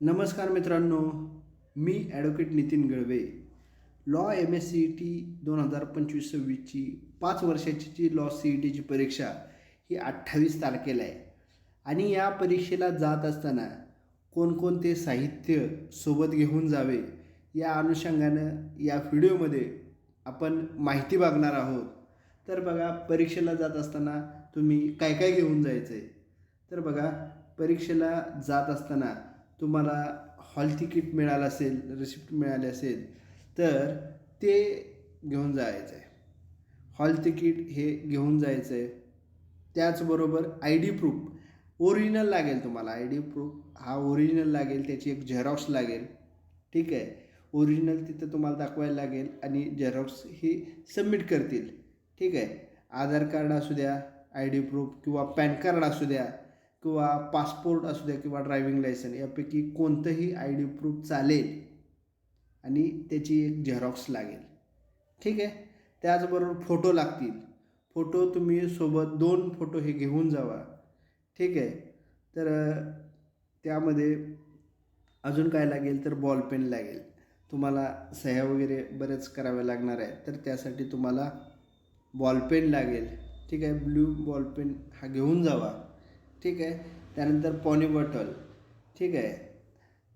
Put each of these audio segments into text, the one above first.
नमस्कार मित्रांनो मी advocate Nitin Galve. Law M S C E T दोन हजार पंचवीस सव्वीसची पाच वर्षाची जी लॉ सी ई टीची परीक्षा ही अठ्ठावीस तारखेला आहे. आणि या परीक्षेला जात असताना कोणकोणते साहित्य सोबत घेऊन जावे या अनुषंगानं या व्हिडिओमध्ये आपण माहिती बघणार आहोत. तर बघा परीक्षेला जात असताना तुम्ही काय काय घेऊन जायचं आहे तर बघा परीक्षेला जात असताना तुम्हाला हॉल तिकीट मिळालं असेल रिसिप्ट मिळाले असेल तर ते घेऊन जायचं आहे हॉल तिकीट हे घेऊन जायचं आहे त्याचबरोबर आय डी प्रूफ ओरिजिनल लागेल तुम्हाला. आय डी प्रूफ हा ओरिजिनल लागेल त्याची एक झेरॉक्स लागेल. ठीक आहे? ओरिजिनल तिथं तुम्हाला दाखवायला लागेल आणि झेरॉक्स ही सबमिट करतील. ठीक आहे? आधार कार्ड असू द्या आय डी प्रूफ किंवा पॅन कार्ड असू द्या किंवा पासपोर्ट असू द्या किंवा ड्रायव्हिंग लायसन यापैकी कोणतंही आय डी प्रूफ चालेल आणि त्याची एक झेरॉक्स लागेल. ठीक आहे? त्याचबरोबर फोटो लागतील. फोटो तुम्ही सोबत दोन फोटो हे घेऊन जावा. ठीक आहे? तर त्यामध्ये अजून काय लागेल? तर बॉल पेन लागेल. तुम्हाला सह्या वगैरे बरेच कराव्या लागणार आहे तर त्यासाठी तुम्हाला बॉल पेन लागेल. ठीक आहे? ब्ल्यू बॉल पेन हा घेऊन जावा. ठीक आहे? त्यानंतर पॉनी बॉटल ठीक आहे?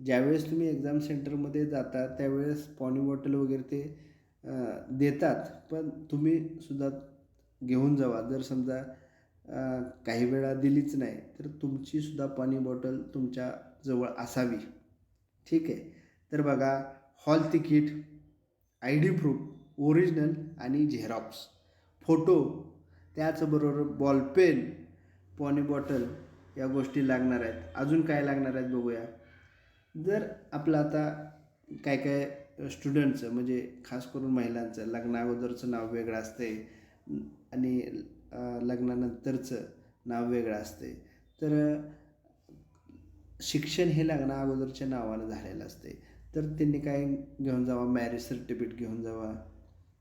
ज्यावेळेस तुम्ही एक्झाम सेंटरमध्ये जाता त्यावेळेस पॉनी बॉटल वगैरे ते देतात. पण तुम्ही सुद्धा घेऊन जावा. जर समजा काही वेळा दिलीच नाही तर तुमचीसुद्धा पाणी बॉटल तुमच्या जवळ असावी. ठीक आहे? तर बघा hall ticket I D proof original आणि झेरॉक्स फोटो त्याचबरोबर बॉलपेन पॉनी बॉटल या गोष्टी लागणार आहेत. अजून काय लागणार आहेत बघूया. जर आपलं आता काय काय स्टुडंटचं म्हणजे खास करून महिलांचं लग्ना अगोदरचं नाव वेगळं असते आणि लग्नानंतरचं नाव वेगळं असते तर शिक्षण हे लग्ना अगोदरच्या नावानं झालेलं असते तर त्यांनी काय घेऊन जावा? मॅरेज सर्टिफिकेट घेऊन जावा.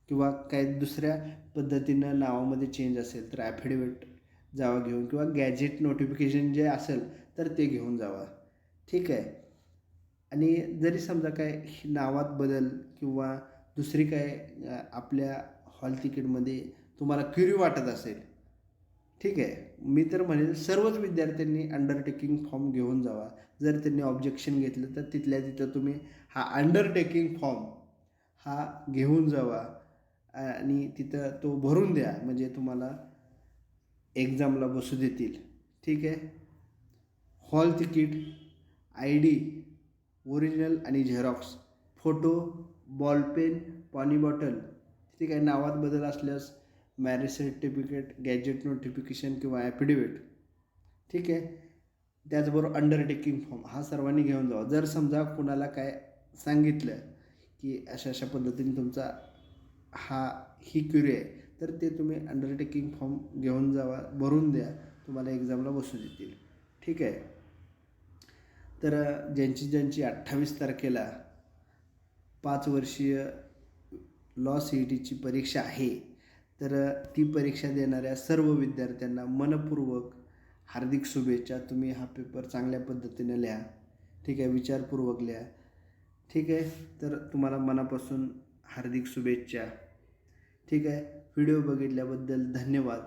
किंवा काय दुसऱ्या पद्धतीनं नावामध्ये चेंज असेल तर ॲफिडेविट जावा घेऊन किंवा गॅजेट नोटिफिकेशन जे असेल तर ते घेऊन जावा. ठीक आहे? आणि जरी समजा काय नावात बदल किंवा दुसरी काय आपल्या हॉल तिकीटमध्ये तुम्हाला क्युरी वाटत असेल ठीक आहे? मी तर म्हणेल सर्वच विद्यार्थ्यांनी अंडरटेकिंग फॉर्म घेऊन जावा. जर त्यांनी ऑब्जेक्शन घेतलं तर तिथल्या तिथं तुम्ही हा अंडरटेकिंग फॉर्म हा घेऊन जावा. आणि तिथं तो भरून द्या. म्हणजे तुम्हाला एक्झामला बसू देतील. ठीक आहे? Hall ticket I D original आणि झेरॉक्स फोटो बॉलपेन पाणी बॉटल ठीक आहे नावात बदल असल्यास मॅरेज सर्टिफिकेट गॅजेट नोटिफिकेशन किंवा ॲफिडेविट ठीक आहे? त्याचबरोबर अंडरटेकिंग फॉर्म हा सर्वांनी घेऊन जावा. जर समजा कुणाला काय सांगितलं की अशा अशा पद्धतीने तुमचा हा ही क्युरी आहे तर ते तुम्ही अंडरटेकिंग फॉर्म घेऊन जावा भरून द्या. तुम्हाला एक्झामला बसू देतील. ठीक आहे? तर ज्यांची ज्यांची अठ्ठावीस तारखेला पाच वर्षीय लॉ सी ई टीची परीक्षा आहे तर ती परीक्षा देणाऱ्या सर्व विद्यार्थ्यांना मनपूर्वक हार्दिक शुभेच्छा. तुम्ही हा पेपर चांगल्या पद्धतीने लिहा. ठीक आहे? विचारपूर्वक लिहा. ठीक आहे? तर तुम्हाला मनापासून हार्दिक शुभेच्छा. ठीक आहे. व्हिडिओ बघितल्याबद्दल धन्यवाद.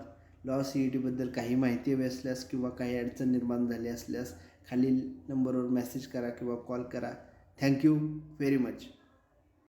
लॉ सी ई टीबद्दल काही माहिती हवी असल्यास किंवा काही अडचण निर्माण झाली असल्यास खालील नंबरवर मेसेज करा किंवा कॉल करा. Thank you very much